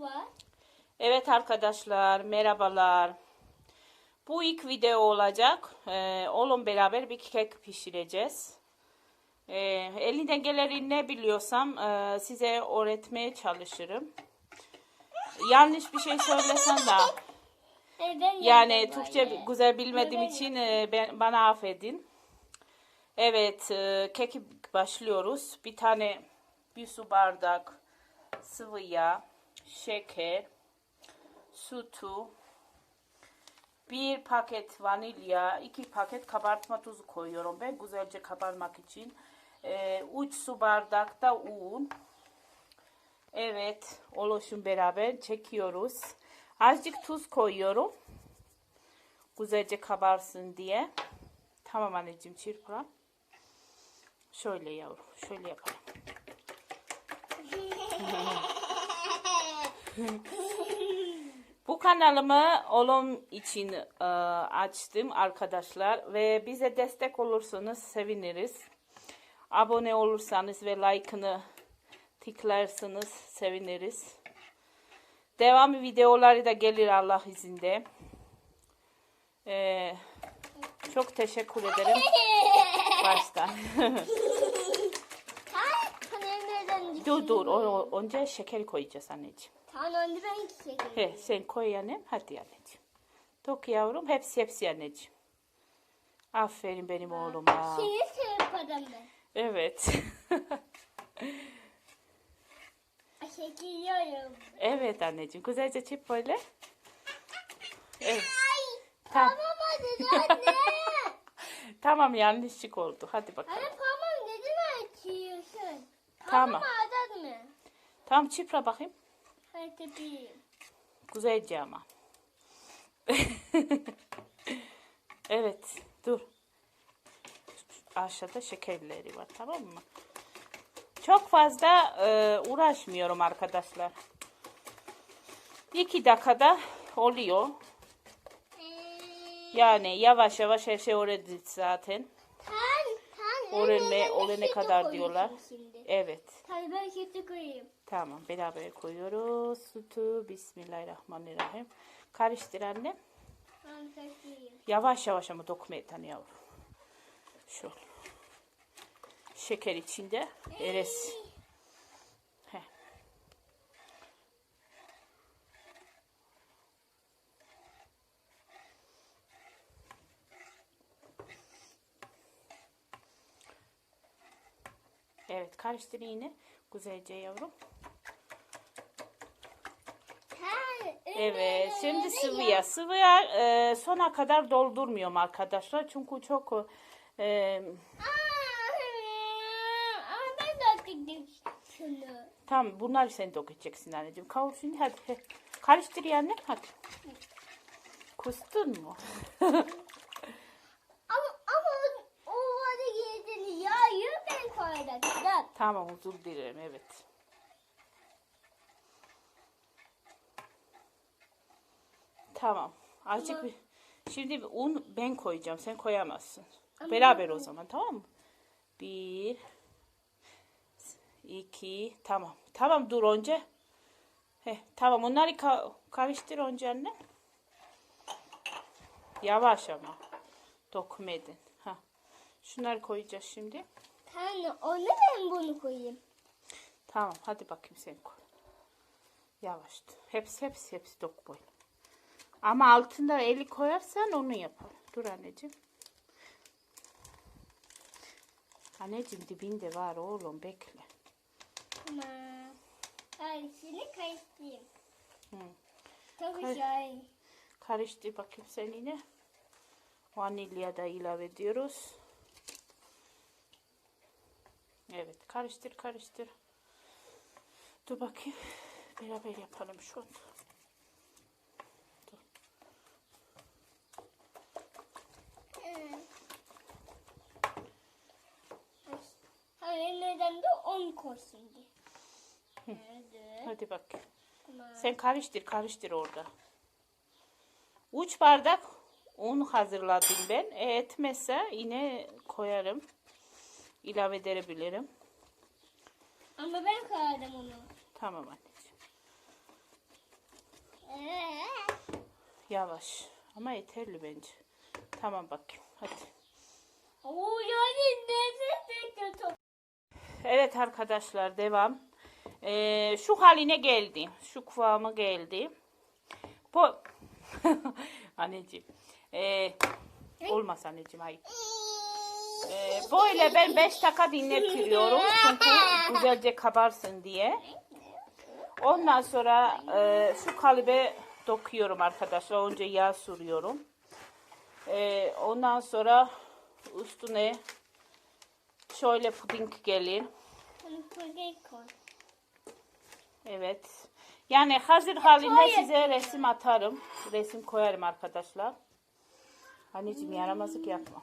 var. Evet arkadaşlar merhabalar. Bu ilk video olacak. Ee, oğlum beraber bir kek pişireceğiz. Ee, elinden geleni ne biliyorsam e, size öğretmeye çalışırım. Yanlış bir şey söylesem de Ee, ben yani Türkçe böyle. güzel bilmediğim Ben için e, ben, bana affedin. Evet e, keki başlıyoruz. Bir tane bir su bardak sıvı yağ, şeker, sütü, bir paket vanilya, iki paket kabartma tuzu koyuyorum ben güzelce kabarmak için. Ee, üç su bardak da un. Evet, oluşum beraber çekiyoruz. Azıcık tuz koyuyorum. Güzelce kabarsın diye. Tamam anneciğim çırpalım. Şöyle yavrum, şöyle yapalım. Bu kanalımı oğlum için e, açtım arkadaşlar ve bize destek olursanız seviniriz. Abone olursanız ve like'ını tıklarsanız seviniriz. Devamı videoları da gelir Allah izinde. E, çok teşekkür ederim baştan. Dur dur o, o- önce şeker koyacağız anneciğim. Tamam ben çekeyim. He, sen koy annem. Hadi anneciğim. Dök yavrum. Hepsi hepsi anneciğim. Aferin benim oğluma. Şimdi çırparım ben. Evet. Çekiliyorum. evet anneciğim. Güzelce çırp böyle. Evet. Ay. Tamam. Tamam hadi anne. Tamam yanlışlık oldu. Hadi bakalım. Anne tamam dedim açıyorsun. Tamam. Tamam mı? Tamam çırpla bakayım. Hadi bir. Güzelce ama. evet. Dur. Aşağıda şekerleri var. Tamam mı? Çok fazla e, uğraşmıyorum arkadaşlar. İki dakikada oluyor. Yani yavaş yavaş her şey öğrendik zaten. Öğrenme, sütü kadar diyorlar. Evet. Tabii ben koyayım. Tamam. Beraber koyuyoruz. Sütü. Bismillahirrahmanirrahim. Karıştır anne. Ben. Yavaş yavaş ama dokuma tane yavrum. Şöyle. Şeker içinde eres. Evet karıştır yine. Güzelce yavrum. Evet, şimdi sıvıya. Sıvıya e, sona kadar doldurmuyorum arkadaşlar. Çünkü çok e, Aa, Ama ben de attık şunu. tam bunları sen dökeceksin anneciğim. Kavur şimdi hadi. Karıştır yani hadi. Kustun mu? Ama ama o, o vada girdin yağı ben tamam özür dilerim evet. Tamam. Azıcık bir Şimdi bir un ben koyacağım. Sen koyamazsın. Ama- Beraber o zaman tamam mı? Bir iki tamam. Tamam dur önce. Heh, tamam onları ka- karıştır önce anne. Yavaş ama. Dokunmadın. Ha. Şunları koyacağız şimdi. Tan, onu ben bunu koyayım. Tamam hadi bakayım sen koy. Yavaş. Hepsi hepsi hepsi dok böyle. Ama altında eli koyarsan onu yapar. Dur anneciğim. Anneciğim dibinde var oğlum bekle. Tamam. Hadi şimdi karıştırayım. Hı. Çok güzel. Karıştır bakayım sen yine. Vanilya da ilave ediyoruz. Evet karıştır karıştır. Dur bakayım. Beraber yapalım şu an. Dur. Evet. Hayır neden de on koy şimdi. Hadi. Tamam. Sen karıştır karıştır orada. Üç bardak un hazırladım ben. E, etmezse yine koyarım. İlave edebilirim. Ama ben koyardım onu. Tamam anneciğim. Yavaş. Ama yeterli bence. Tamam bakayım. Hadi. Oo yani kötü. Evet arkadaşlar devam. Ee, şu haline geldi. Şu kıvamı geldi. Bu anneciğim. Ee, olmaz anneciğim hayır. Ee, böyle ben 5 dakika dinletiyorum. Çünkü güzelce kabarsın diye. Ondan sonra e, şu kalıbe dokuyorum arkadaşlar. Önce yağ sürüyorum. Ee, ondan sonra üstüne şöyle puding gelir. Evet. Yani hazır halinde size resim atarım. Resim koyarım arkadaşlar. Anneciğim yaramazlık yapma.